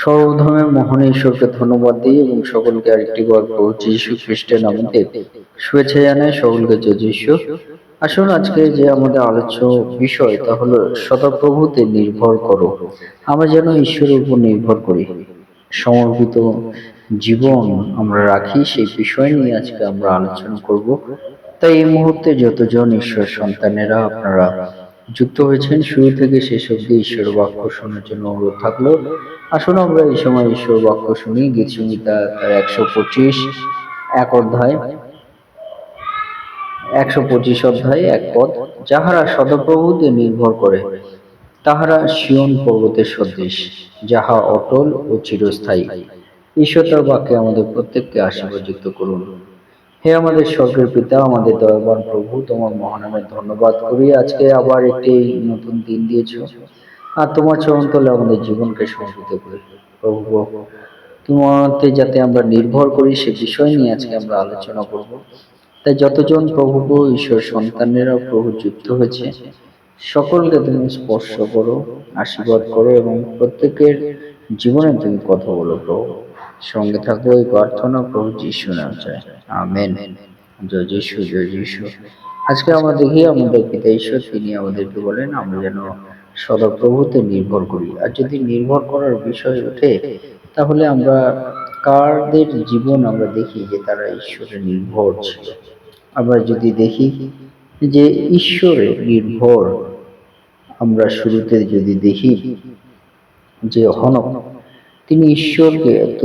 সর্বধর্মের মহান ঈশ্বরকে ধন্যবাদ দিই এবং সকলকে আরেকটি গল্প যীশু খ্রিস্টের নামে শুভেচ্ছা জানাই সকলকে, জয় যীশু। আসুন আজকে যে আমাদের আলোচ্য বিষয়, তা হলো সদাপ্রভুতে নির্ভর করো। আমরা যেন ঈশ্বরের উপর নির্ভর করি। সমর্পিত জীবন আমরা রাখি, সেই বিষয় নিয়ে আজকে আমরা আলোচনা করব। তাই এই মুহূর্তে যতজন ঈশ্বর সন্তানেরা, আপনারা যুক্ত হয়েছেন। শুরু থেকে শেষ অব্দি ঈশ্বর বাক্য শোনার জন্য অনুরোধ থাকল। আসুন আমরা এই সময় ঈশ্বর বাক্য শুনি। গীত সংহিতা তার একশো পঁচিশ এক অধ্যায়। একশো পঁচিশ অধ্যায় এক পদ। যাহারা সদপ্রভুতে নির্ভর করে তাহারা শিয়ন পর্বতের সদৃশ যাহা অটল ও চিরস্থায়ী। ঈশ্বর তার বাক্যে আমাদের প্রত্যেককে আশীর্বাদ যুক্ত করুন। হে আমাদের স্বর্গের পিতা, আমাদের দয়াবান প্রভু, তোমার মহানামের ধন্যবাদ করি। আজকে আবার একটি নতুন দিন দিয়েছ, আর তোমার চরণ তলে আমাদের জীবনকে সমর্পিত করি প্রভু, তোমাতে যাতে আমরা নির্ভর করি সে বিষয় নিয়ে আজকে আমরা আলোচনা করব। তাই যতজন প্রভু ঈশ্বর সন্তানেরা প্রভু যুক্ত হয়েছে, সকলকে তুমি স্পর্শ করো, আশীর্বাদ করো এবং প্রত্যেকের জীবনে তুমি কথা বলো প্রভু। সঙ্গে থাকব এই প্রার্থনা প্রভু যিশু নাম চায় আমেন। জয় যিশু জয় যিশু। আজকে আমরা দেখি আমাদের পিতা ঈশ্বর তিনি আমাদেরকে বলেন, আমরা যেন সদাপ্রভুতে নির্ভর করি। আর যদি নির্ভর করার বিষয় ওঠে, তাহলে আমরা কারদের জীবন আমরা দেখি যে তারা ঈশ্বরে নির্ভর ছিল। আমরা যদি দেখি যে ঈশ্বরে নির্ভর, আমরা শুরুতে যদি দেখি যে হনক তিনি ঈশ্বরকে এত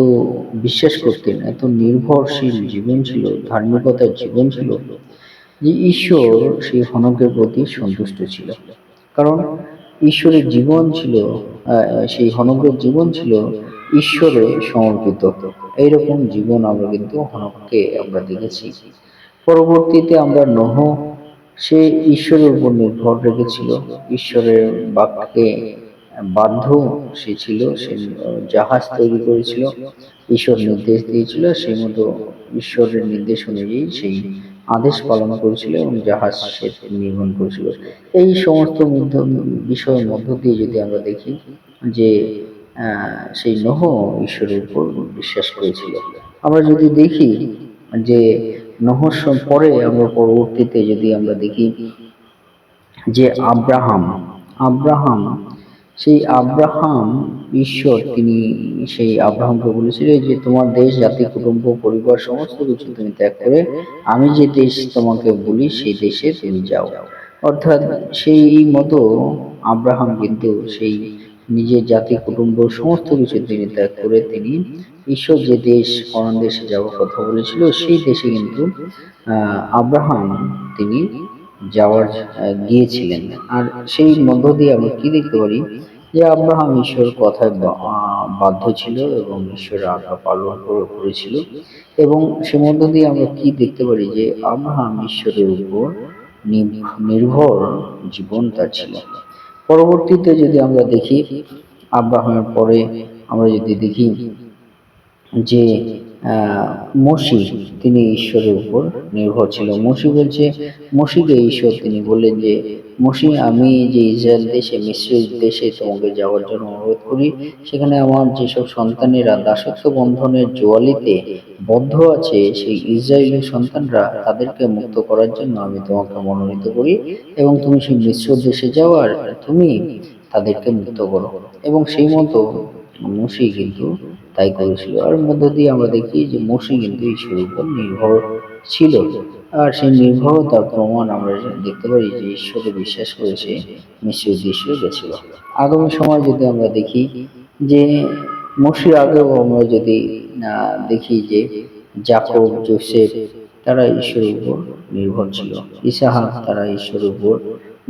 বিশ্বাস করতেন, এত নির্ভরশীল জীবন ছিল, ধার্মিকতার জীবন ছিল, যে ঈশ্বর সেই হনকের প্রতি সন্তুষ্ট ছিল। কারণ ঈশ্বরের জীবন ছিল সেই হনকের জীবন ছিল ঈশ্বরে সমর্পিত। এইরকম জীবন আমরা কিন্তু হনককে আমরা দেখেছি। পরবর্তীতে আমরা নহ, সে ঈশ্বরের উপর নির্ভর রেখেছিল, ঈশ্বরের বাক্যে বাধ্য সে ছিল, সে জাহাজ তৈরি করেছিল, ঈশ্বর নির্দেশ দিয়েছিল সেই মতো ঈশ্বরের নির্দেশ অনুযায়ী সেই আদেশ পালন করেছিল এবং জাহাজ সে নির্মাণ করেছিল। এই সমস্ত বিষয়ের মধ্য দিয়ে যদি আমরা দেখি যে সেই নহ ঈশ্বরের উপর বিশ্বাস করেছিল। আমরা যদি দেখি যে নহর পরে আমরা পরবর্তীতে যদি আমরা দেখি যে আব্রাহাম আব্রাহাম সেই আব্রাহাম ঈশ্বর তিনি সেই আব্রাহামকে বলেছিলেন যে তোমার দেশ জাতি কুটুম্ব পরিবার সমস্ত কিছু তুমি ত্যাগ করে আমি যে দেশ তোমাকে বলি সেই দেশে তুমি যাও। অর্থাৎ সেই মতো আব্রাহাম কিন্তু সেই নিজের জাতি কুটুম্ব সমস্ত কিছু তিনি ত্যাগ করে তিনি ঈশ্বর যে দেশ কোন দেশে যাওয়ার কথা বলেছিল সেই দেশে কিন্তু আব্রাহাম তিনি যাওয়ার গিয়েছিলেন। আর সেই মধ্য দিয়ে আমরা কি দেখতে পারি? যে আব্রাহাম ঈশ্বর কথায় বাধ্য ছিল এবং ঈশ্বরের আজ্ঞা পালন করেছিল। এবং সে মধ্য দিয়ে আমরা কি দেখতে পারি? যে আব্রাহাম ঈশ্বরের উপর নির্ভর জীবন তার ছিল। পরবর্তীতে যদি আমরা দেখি, আব্রাহামের পরে আমরা যদি দেখি যে মসি তিনি ঈশ্বরের উপর নির্ভর ছিল। মসি বলছে মসিকে ঈশ্বর, তিনি বললেন যে মসি আমি যে ইসরায়েল দেশে মিশ্র দেশে তোমাকে যাওয়ার জন্য অনুরোধ করি, সেখানে আমার যেসব সন্তানেরা দাসত্ব বন্ধনের জোয়ালিতে বদ্ধ আছে, সেই ইসরায়েলি সন্তানরা তাদেরকে মুক্ত করার জন্য আমি তোমাকে মনোনীত করি এবং তুমি সেই মিশ্র দেশে যাওয়ার তুমি তাদেরকে মুক্ত করো। এবং সেই মতো মসি কিন্তু তাই করেছিল। আর মধ্য দিয়ে আমরা দেখি যে মসি কিন্তু ঈশ্বরের উপর নির্ভর ছিল। আর সেই নির্ভরতার প্রমাণ আমরা দেখতে পারি যে ঈশ্বরে বিশ্বাস করেছে, মিশ্র উদ্দেশ্যে গেছিল। আগামী সময় যদি আমরা দেখি যে মসির আগেও আমরা যদি দেখি যে জাকব, জোসেফ, তারা ঈশ্বরের উপর নির্ভর ছিল। ইসাহাক, তারা ঈশ্বরের উপর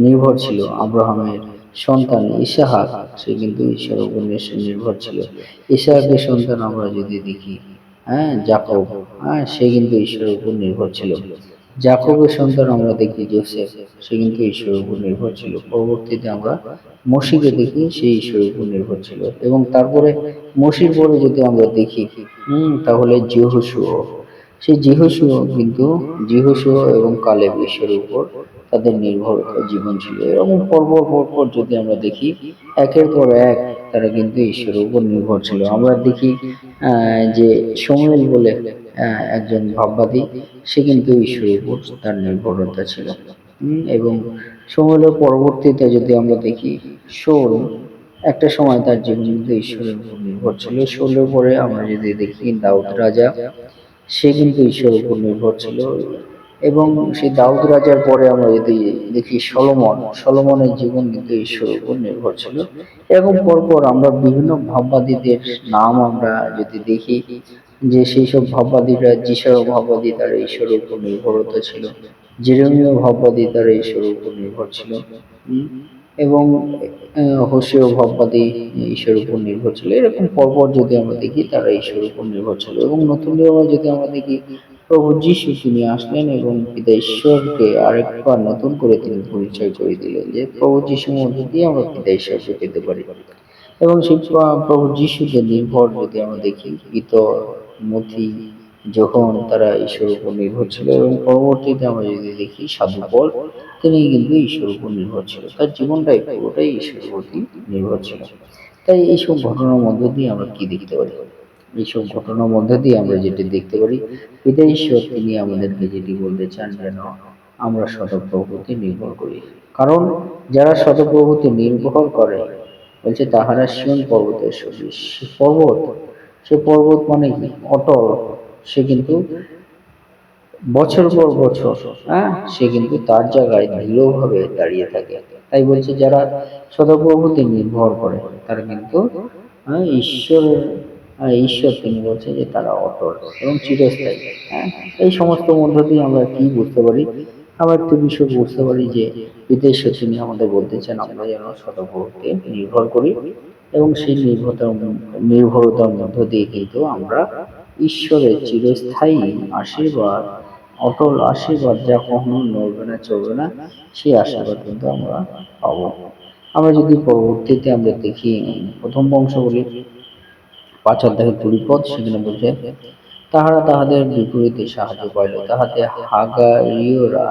নির্ভর ছিল। আব্রাহামের সন্তান ইসাহাক, সে কিন্তু ঈশ্বর উপর নির্ভর ছিল। ইসাহাকের সন্তান আমরা যদি দেখি হ্যাঁ জাকব হ্যাঁ সে কিন্তু ঈশ্বরের উপর নির্ভর ছিল। জাকবের সন্তান আমরা দেখি জোসেফ সে কিন্তু ঈশ্বরের উপর নির্ভর ছিল। পরবর্তীতে আমরা মসিকে দেখি, সে ঈশ্বরের উপর নির্ভর ছিল। এবং তারপরে মসির পরে যদি আমরা দেখি, হম, তাহলে জিহসুও। সেই জিহসুও কিন্তু, জিহসুও এবং কালেব ঈশ্বরের উপর তাদের নির্ভর জীবন ছিল। এরকম পর্ব পর পর যদি আমরা দেখি, একের পর এক তারা কিন্তু ঈশ্বরের উপর নির্ভর ছিল। আমরা দেখি যে সমুয়েল বলে একজন ভাববাদী, সে কিন্তু ঈশ্বরের উপর তার নির্ভরতা ছিল। এবং সময়ের পরবর্তীতে যদি আমরা দেখি, শোল, একটা সময় তার জীবন কিন্তু ঈশ্বরের উপর নির্ভর ছিল। শোলের পরে আমরা যদি দেখি, দাউদ রাজা, সে কিন্তু ঈশ্বরের উপর নির্ভর ছিল। এবং সেই দাউদ রাজার পরে আমরা যদি দেখি সলমন, সলমনের জীবন কিন্তু ঈশ্বরের উপর নির্ভর ছিল। এবং পরপর আমরা বিভিন্ন ভাববাদীদের নাম আমরা যদি দেখি, যে সেই সব ভাববাদীরা যিশাও ভাববাদী তারা ঈশ্বরের উপর নির্ভরতা ছিল। জেরেমীয় ভাববাদী তারা ঈশ্বরের উপর নির্ভর ছিল। এবং হোসেও ভাববাদী ঈশ্বরের উপর নির্ভর ছিল। এরকম পরপর যদি আমরা দেখি, তারা ঈশ্বরের উপর নির্ভর ছিল। এবং নতুন যদি আমরা দেখি প্রভু যিশু তিনি আসলেন এবং পিতা ঈশ্বরকে আরেকবার নতুন করে তিনি পরিচয় করে দিলেন যে প্রভু যিশুর মধ্যে দিয়ে আমরা পিতা ঈশ্বরকে পেতে পারি। এবং সেই প্র- প্রভু যিশুকে নির্ভর যদি আমরা দেখি পিতর মথি যখন তারা ঈশ্বর উপর নির্ভর ছিল এবং পরবর্তীতে আমরা যদি দেখি সাধু পল তিনি কিন্তু ঈশ্বর উপর নির্ভর ছিল। তার জীবনটাই পুরোটাই ঈশ্বরের প্রতি নির্ভর ছিল। তাই এইসব ঘটনার মধ্য দিয়ে আমরা কি দেখতে পারি? এইসব ঘটনার মধ্যে দিয়ে আমরা যেটি দেখতে পারি পিতা ঈশ্বর তিনি আমাদেরকে যেটি বলতে চান যেন আমরা সতপ্রভুতে নির্ভর করি। কারণ যারা সতপ্রভুতে নির্ভর করে বলছে তাহারা সিয়ন পর্বতের সদৃশ। পর্বত সে পর্বত মানে কি? অটল। সে কিন্তু বছর পর বছর হ্যাঁ? সে কিন্তু তার জায়গায় দৃঢ়ভাবে দাঁড়িয়ে থাকে। তাই বলছে যারা সদপ্রভুতে নির্ভর করে তারা কিন্তু হ্যাঁ, ঈশ্বরের ঈশ্বর তিনি বলছে যে তারা অটল এবং চিরস্থায়ী। হ্যাঁ? এই সমস্ত মধ্য দিয়ে আমরা কি বুঝতে পারি? আমরা একটু বিষয় বুঝতে পারি যে বিদেশে তিনি আমাদের বলতে চান, আমরা যেন সদপ্রভুতে নির্ভর করি এবং সেই নির্ভরতার নির্ভরতার মধ্য দিয়ে কিন্তু আমরা ঈশ্বরের চিরস্থায়ী আশীর্বাদ, অটল আশীর্বাদ যা কখনো নড়বে না, চলবে না, সেই আশীর্বাদ কিন্তু আমরা পাবো। আমরা যদি পরবর্তীতে আমরা দেখি, প্রথম বংশগুলি পাঁচ অধ্যায় কুড়ি সেখানে বলছে, তাহারা তাহাদের বিপরীতে সাহায্য পাইল তাহাতে হাগারীয়রা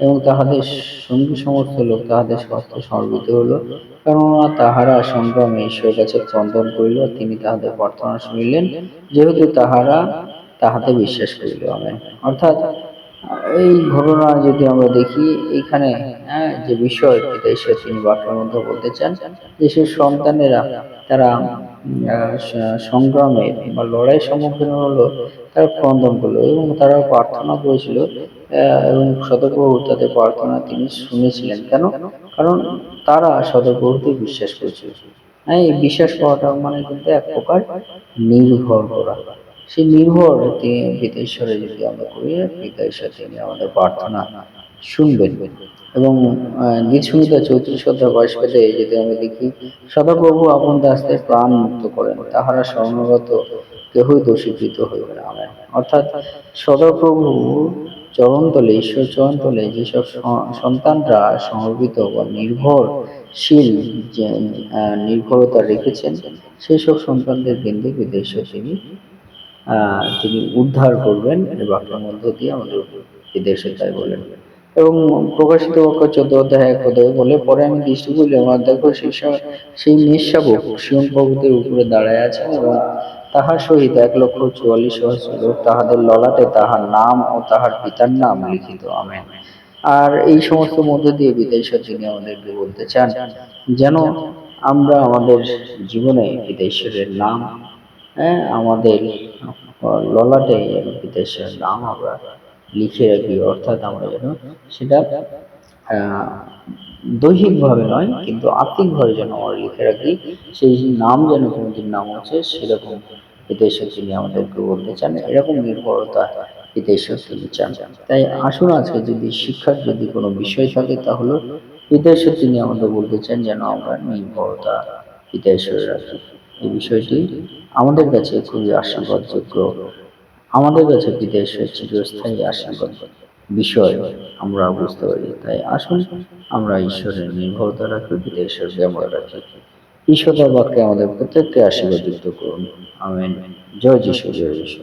এবং তাহাদের সঙ্গী সমস্ত লোক তাহাদের স্বাস্থ্য সমর্পিত হইল। কেননা তাহারা সংগ্রামে ঈশ্বরের কাছে ক্রন্দন করিল, তিনি তাহাদের প্রার্থনা শুনিলেন যেহেতু তাহারা তাহাতে বিশ্বাস করিল। আমেন। অর্থাৎ, এই ঘটনা যদি আমরা দেখি, এখানে হ্যাঁ যে বিষয়, এটা ঈশ্বর তিনি বাক্যের মধ্যে বলতে চান, যে সে সন্তানেরা, তারা সংগ্রামে বা লড়াই সম্মুখীন হলো, তারা ক্রন্দন করল এবং তারা প্রার্থনা করেছিল এবং সতপ্রভু তাদের প্রার্থনা তিনি শুনেছিলেন। কেন? কারণ তারা সতপ্রভুতে বিশ্বাস করেছিল। হ্যাঁ এই বিশ্বাস করাটা মানে কিন্তু এক প্রকার নির্ভর করা। সেই নির্ভর তিনি পিতা ঈশ্বরে যদি আমরা করি পিতা ঈশ্বর তিনি আমাদের প্রার্থনা শুনবেন। এবং গীতসংহিতা চৌত্রিশ অধ্যায় বাইশ পেতে যদি আমি দেখি, সদাপ্রভু আপন দাসদের প্রাণ মুক্ত করেন, তাহারা স্বর্ণগত কেহই দোষীকৃত হইবে না। অর্থাৎ সদাপ্রভু চরণতলে, ঈশ্বর চরণতলে যেসব সন্তানরা সমর্পিত বা নির্ভরশীল যে নির্ভরতা রেখেছেন সেই সব সন্তানদের কিন্তু বিদেশে তিনি তিনি উদ্ধার করবেন এই বাক্যের মধ্য দিয়ে আমাদের বিদেশে তাই বলেন এবং প্রকাশিত বাক্য চোদ্দ অধ্যায় এক অধ্যায় বলে পরে আমি দৃষ্টি করলে আমার দেখো সেই নিঃশাবক শিবন পর্বতের উপরে দাঁড়ায় আছেন এবং তাহার সহিত এক লক্ষ চুয়াল্লিশ সহস্র লোক তাহাদের ললাটে তাহার নাম ও তাহার পিতার নাম লিখিত। আমেন। আর এই সমস্ত মধ্য দিয়ে বিদেশ্বর তিনি আমাদেরকে বলতে চান, যেন আমরা আমাদের জীবনে বিদেশ্বরের নাম হ্যাঁ আমাদের ললাটে যেন বিদেশের নাম আমরা লিখে রাখি অর্থাৎ আমরা যেন সেটা দৈহিকভাবে নয়, কিন্তু আত্মিকভাবে যেন আমরা লিখে রাখি, সেই নাম যেন কোনোদিন নাম হচ্ছে সেরকম বিদেশে তিনি আমাদেরকে বলতে চান, এরকম নির্ভরতা বিদেশে তিনি চান। তাই আসুন আজকে যদি শিক্ষার যদি কোনো বিষয় থাকে, তাহলে বিদেশে তিনি আমাদের বলতে চান যেন আমরা নির্ভরতা বিদেশে রাখি এই বিষয়টি আমাদের কাছে খুবই আশীর্বাদযোগ্য। আমাদের কাছে বিদেশের চিরস্থায়ী আশীর্বাদ বিষয়, আমরা বুঝতে পারি। তাই আসুন আমরা ঈশ্বরের নির্ভরতা রাখি, বিদেশের ব্যবহার রাখি। ঈশ্বরের বাক্যে আমাদের প্রত্যেককে আশীর্বাদ যুক্ত করুন। আমেন। জয় যিশু জয় যিশু।